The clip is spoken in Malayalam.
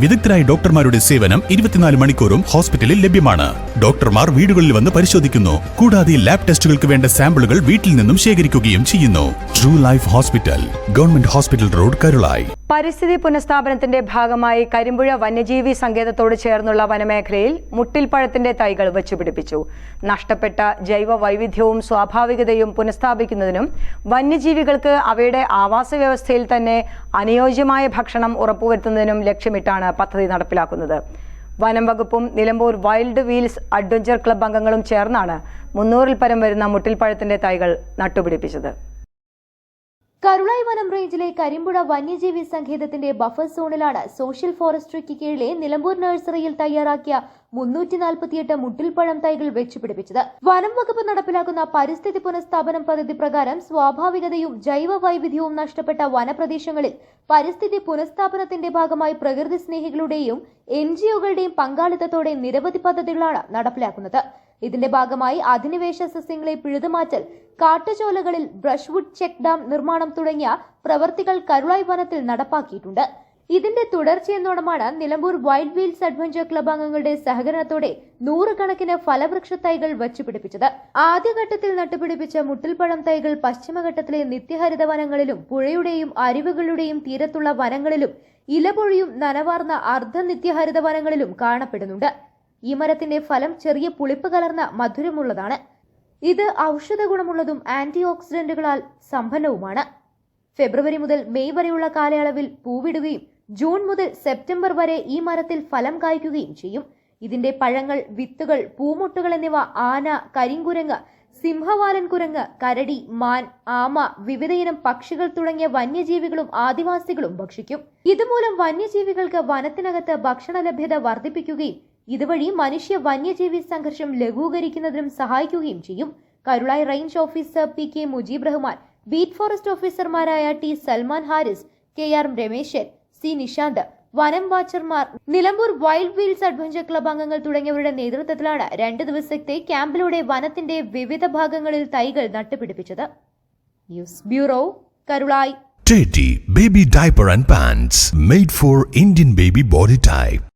വിദഗ്ധരായ ഡോക്ടർമാരുടെ സേവനം ഇരുപത്തിനാല് മണിക്കൂറും ഹോസ്പിറ്റലിൽ ലഭ്യമാണ് ഡോക്ടർമാർ വീടുകളിൽ വന്ന് പരിശോധിക്കുന്നു. കൂടാതെ ലാബ് ടെസ്റ്റുകൾക്ക് വേണ്ട സാമ്പിളുകൾ വീട്ടിൽ നിന്നും ശേഖരിക്കുകയും ചെയ്യുന്നു. True life hospital government hospital road Karulayi പരിസ്ഥിതി പുനഃസ്ഥാപനത്തിന്റെ ഭാഗമായി കരിമ്പുഴ വന്യജീവി സങ്കേതത്തോട് ചേർന്നുള്ള വനമേഖലയിൽ മുട്ടിൽപ്പഴത്തിന്റെ തൈകൾ വെച്ചുപിടിപ്പിച്ചു. നഷ്ടപ്പെട്ട ജൈവ വൈവിധ്യവും സ്വാഭാവികതയും പുനഃസ്ഥാപിക്കുന്നതിനും വന്യജീവികൾക്ക് അവയുടെ ആവാസ വ്യവസ്ഥയിൽ തന്നെ അനുയോജ്യമായ ഭക്ഷണം ഉറപ്പുവരുത്തുന്നതിനും ലക്ഷ്യമിട്ടാണ് പദ്ധതി നടപ്പിലാക്കുന്നത്. വനം വകുപ്പും Nilambur wild wheels adventure club അംഗങ്ങളും ചേർന്നാണ് മുന്നൂറിൽ പരം വരുന്ന മുട്ടിൽപ്പഴത്തിന്റെ തൈകൾ നട്ടുപിടിപ്പിച്ചത്. കരുളായി വനം റേഞ്ചിലെ കരിമ്പുഴ വന്യജീവി സങ്കേതത്തിന്റെ ബഫർ സോണിലാണ് സോഷ്യൽ ഫോറസ്ട്രിക്ക് കീഴിലെ നിലമ്പൂർ നഴ്സറിയിൽ തയ്യാറാക്കിയ മുന്നൂറ്റി നാൽപ്പത്തിയെട്ട് മുട്ടിൽപ്പഴം തൈകൾ വെച്ചുപിടിപ്പിച്ചത്. വനം വകുപ്പ് നടപ്പിലാക്കുന്ന പരിസ്ഥിതി പുനഃസ്ഥാപനം പദ്ധതി പ്രകാരം സ്വാഭാവികതയും ജൈവ വൈവിധ്യവും നഷ്ടപ്പെട്ട വനപ്രദേശങ്ങളിൽ പരിസ്ഥിതി പുനഃസ്ഥാപനത്തിന്റെ ഭാഗമായി പ്രകൃതി സ്നേഹികളുടെയും എൻ പങ്കാളിത്തത്തോടെ നിരവധി പദ്ധതികളാണ് നടപ്പിലാക്കുന്നത്. ഇതിന്റെ ഭാഗമായി അധിനിവേശ സസ്യങ്ങളെ പിഴുതുമാറ്റൽ കാട്ടുചോലകളിൽ ബ്രഷ്വുഡ് ചെക്ക് ഡാം നിർമ്മാണം തുടങ്ങിയ പ്രവൃത്തികൾ കരുളായി വനത്തിൽ നടപ്പാക്കിയിട്ടുണ്ട്. ഇതിന്റെ തുടർച്ചയെന്നോണമാണ് Nilambur wild wheels adventure club അംഗങ്ങളുടെ സഹകരണത്തോടെ നൂറുകണക്കിന് ഫലവൃക്ഷ തൈകൾ വച്ചുപിടിപ്പിച്ചത്. ആദ്യഘട്ടത്തിൽ നട്ടുപിടിപ്പിച്ച മുട്ടിൽപ്പഴം തൈകൾ പശ്ചിമഘട്ടത്തിലെ നിത്യഹരിത വനങ്ങളിലും പുഴയുടെയും അരുവികളുടെയും തീരത്തുള്ള വനങ്ങളിലും ഇലപൊഴിയും നനവാർന്ന അർദ്ധ നിത്യഹരിത വനങ്ങളിലും കാണപ്പെടുന്നുണ്ട്. ഈ മരത്തിന്റെ ഫലം ചെറിയ പുളിപ്പ് കലർന്ന മധുരമുള്ളതാണ്. ഇത് ഔഷധ ഗുണമുള്ളതും ആന്റി ഓക്സിഡന്റുകളാൽ സമ്പന്നവുമാണ് ഫെബ്രുവരി മുതൽ മെയ് വരെയുള്ള കാലയളവിൽ പൂവിടുകയും ജൂൺ മുതൽ സെപ്റ്റംബർ വരെ ഈ മരത്തിൽ ഫലം കായ്ക്കുകയും ചെയ്യും. ഇതിന്റെ പഴങ്ങൾ വിത്തുകൾ പൂമുട്ടുകൾ എന്നിവ ആന കരിങ്കുരങ്ങ് സിംഹവാലൻ കുരങ്ങ് കരടി മാൻ ആമ വിവിധയിനം പക്ഷികൾ തുടങ്ങിയ വന്യജീവികളും ആദിവാസികളും ഭക്ഷിക്കും. ഇതുമൂലം വന്യജീവികൾക്ക് വനത്തിനകത്ത് ഭക്ഷണ ലഭ്യത വർദ്ധിപ്പിക്കുകയും ഇതുവഴി മനുഷ്യ വന്യജീവി സംഘർഷം ലഘൂകരിക്കുന്നതിനും സഹായിക്കുകയും ചെയ്യും. Karulayi range officer P K Mujeeb Rahman beat forest ഓഫീസർമാരായ T Salman Haris K R Rameshan C Nishanth വനം വാച്ചർമാർ Nilambur wild wheels adventure club അംഗങ്ങൾ തുടങ്ങിയവരുടെ നേതൃത്വത്തിലാണ് രണ്ട് ദിവസത്തെ ക്യാമ്പിലൂടെ വനത്തിന്റെ വിവിധ ഭാഗങ്ങളിൽ തൈകൾ നട്ടുപിടിപ്പിച്ചത്. News bureau Karulayi. Teddy Baby and Pants made for Indian baby body type.